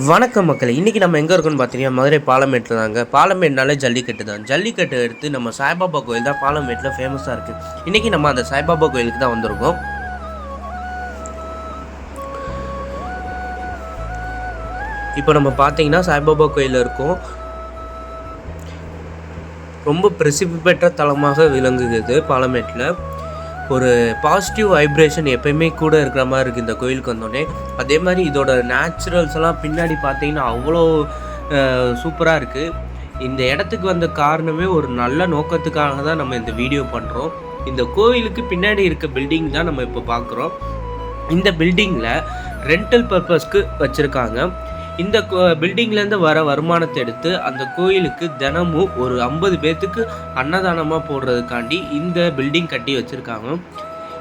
வணக்கம் மக்கள் இன்றைக்கி நம்ம எங்கே இருக்கோம்னு பார்த்தீங்கன்னா மதுரை பாலமேட்டில் தாங்க. பாலமேட்னாலே ஜல்லிக்கட்டு தான். ஜல்லிக்கட்டு எடுத்து நம்ம சாய்பாபா கோயில் தான் பாலமேட்டில் ஃபேமஸாக இருக்குது இன்றைக்கி நம்ம அந்த சாய்பாபா கோயிலுக்கு தான் வந்திருக்கோம். இப்போ நம்ம பார்த்தீங்கன்னா சாய்பாபா கோயில் இருக்கோம். ரொம்ப பிரசித்தி பெற்ற தலமாக விளங்குகிறது பாலமேட்டில். ஒரு பாசிட்டிவ் வைப்ரேஷன் எப்பயுமே கூட இருக்கிற மாதிரி இருக்குது இந்த கோயிலுக்கு வந்தோடனே அதே மாதிரி இதோட நேச்சுரல்ஸ் எல்லாம் பின்னாடி பார்த்தீங்கன்னா அவ்வளோ சூப்பராக இருக்குது இந்த இடத்துக்கு வந்த காரணமே ஒரு நல்ல நோக்கத்துக்காக தான் நம்ம இந்த வீடியோ பண்ணுறோம் இந்த கோயிலுக்கு பின்னாடி இருக்க பில்டிங் தான் நம்ம இப்போ பார்க்குறோம் இந்த பில்டிங்கில் ரெண்டல் பர்பஸ்க்கு வச்சுருக்காங்க. இந்த பில்டிங்லேருந்து வர வருமானத்தை எடுத்து அந்த கோயிலுக்கு தினமும் ஒரு ஐம்பது பேர்த்துக்கு அன்னதானமாக போடுறதுக்காண்டி இந்த பில்டிங் கட்டி வச்சுருக்காங்க.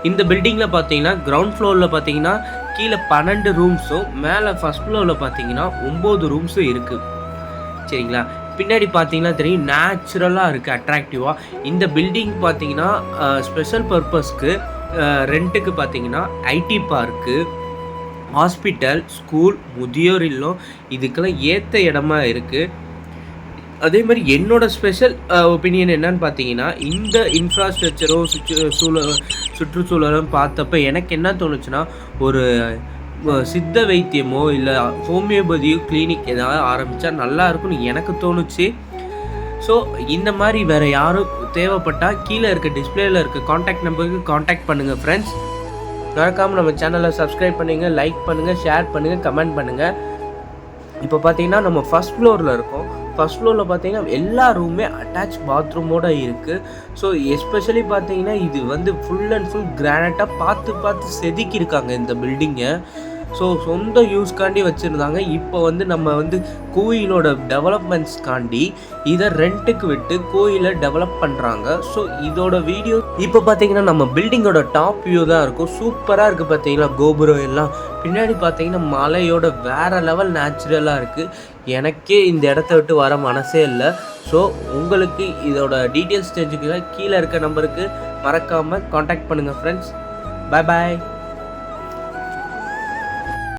இந்த பில்டிங்கில் பார்த்தீங்கன்னா கிரவுண்ட் ஃப்ளோரில் பார்த்தீங்கன்னா கீழே பன்னெண்டு ரூம்ஸும் மேலே ஃபஸ்ட் ஃப்ளோரில் பார்த்தீங்கன்னா ஒம்பது ரூம்ஸும் இருக்குது சரிங்களா? பின்னாடி பார்த்தீங்கன்னா தெரியும் நேச்சுரலாக இருக்குது அட்ராக்டிவாக இந்த பில்டிங் பார்த்தீங்கன்னா ஸ்பெஷல் பர்பஸ்க்கு ரெண்ட்டுக்கு பார்த்தீங்கன்னா ஐடி பார்க்கு ஹாஸ்பிட்டல் ஸ்கூல் முதியோர் இல்லம் இதுக்கெல்லாம் ஏற்ற இடமா இருக்குது அதே மாதிரி என்னோட ஸ்பெஷல் ஒப்பீனியன் என்னன்னு பார்த்தீங்கன்னா இந்த இன்ஃப்ராஸ்ட்ரக்சரோ சுற்று சூழல் சுற்றுச்சூழலும் பார்த்தப்ப எனக்கு என்ன தோணுச்சுன்னா ஒரு சித்த வைத்தியமோ இல்லை ஹோமியோபதியோ கிளினிக் ஏதாவது ஆரம்பித்தா நல்லா இருக்கும்னு எனக்கு தோணுச்சு. ஸோ இந்த மாதிரி வேறு யாரும் தேவைப்பட்டால் கீழே இருக்க டிஸ்பிளேயில் இருக்க காண்டாக்ட் நம்பருக்கு காண்டாக்ட் பண்ணுங்கள் ஃப்ரெண்ட்ஸ் மறக்காமல் நம்ம சேனலை சப்ஸ்கிரைப் பண்ணுங்க லைக் பண்ணுங்கள் ஷேர் பண்ணுங்கள் கமெண்ட் பண்ணுங்கள் இப்போ பார்த்தீங்கன்னா நம்ம ஃபஸ்ட் ஃப்ளோரில் இருக்கோம். ஃபஸ்ட் ஃப்ளோரில் பார்த்தீங்கன்னா எல்லா ரூமே அட்டாச் பாத்ரூமோட இருக்குது ஸோ எஸ்பெஷலி பார்த்தீங்கன்னா இது வந்து ஃபுல் அண்ட் ஃபுல் கிரானட்டாக பார்த்து பார்த்து செதுக்கியிருக்காங்க இந்த பில்டிங்கை ஸோ சொந்த யூஸ்க்காண்டி வச்சுருந்தாங்க. இப்போ வந்து நம்ம வந்து கோயிலோட டெவலப்மெண்ட்ஸ்க்காண்டி இதை ரெண்ட்டுக்கு விட்டு கோயிலை டெவலப் பண்ணுறாங்க ஸோ இதோட வீடியோ இப்போ பார்த்தீங்கன்னா நம்ம பில்டிங்கோட டாப் வியூ தான் இருக்கும். சூப்பராக இருக்குது பார்த்தீங்களா கோபுரம் எல்லாம். பின்னாடி பார்த்தீங்கன்னா மலையோட வேறு லெவல் நேச்சுரலாக இருக்குது எனக்கே இந்த இடத்த விட்டு வர மனசே இல்லை. ஸோ உங்களுக்கு இதோட டீட்டெயில்ஸ் தெரிஞ்சுக்க கீழே இருக்க நம்பருக்கு மறக்காமல் காண்டாக்ட் பண்ணுங்கள் ஃப்ரெண்ட்ஸ் பாய் பாய்